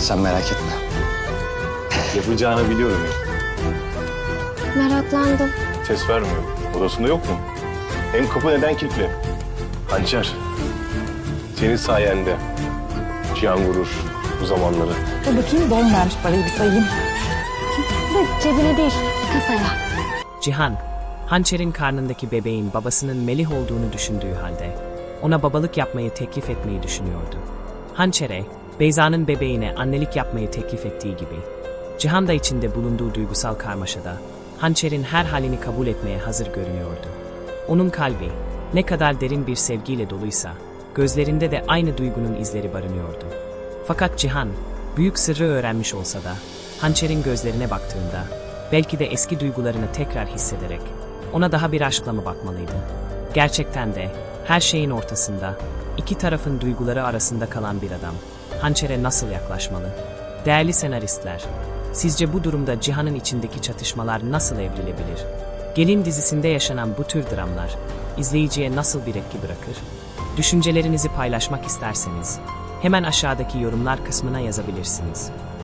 Sen merak etme. Yapacağını biliyorum ya. Meraklandım. Ses vermiyor. Odasında yok mu? Hem kapı neden kilitli? Hançer. Senin sayende. Cihan vurur bu zamanları. Dur bakayım don vermiş parayı bir sayayım. De cebine değil, kasaya. Cihan, Hançer'in karnındaki bebeğin babasının Melih olduğunu düşündüğü halde ona babalık yapmayı teklif etmeyi düşünüyordu. Hançer'e, Beyza'nın bebeğine annelik yapmayı teklif ettiği gibi, Cihan da içinde bulunduğu duygusal karmaşada Hançer'in her halini kabul etmeye hazır görünüyordu. Onun kalbi ne kadar derin bir sevgiyle doluysa, gözlerinde de aynı duygunun izleri barınıyordu. Fakat Cihan, büyük sırrı öğrenmiş olsa da, Hançer'in gözlerine baktığında, belki de eski duygularını tekrar hissederek, ona daha bir aşkla mı bakmalıydı? Gerçekten de, her şeyin ortasında, iki tarafın duyguları arasında kalan bir adam, Hançer'e nasıl yaklaşmalı? Değerli senaristler, sizce bu durumda Cihan'ın içindeki çatışmalar nasıl evrilebilir? Gelin dizisinde yaşanan bu tür dramlar, izleyiciye nasıl bir etki bırakır? Düşüncelerinizi paylaşmak isterseniz, hemen aşağıdaki yorumlar kısmına yazabilirsiniz.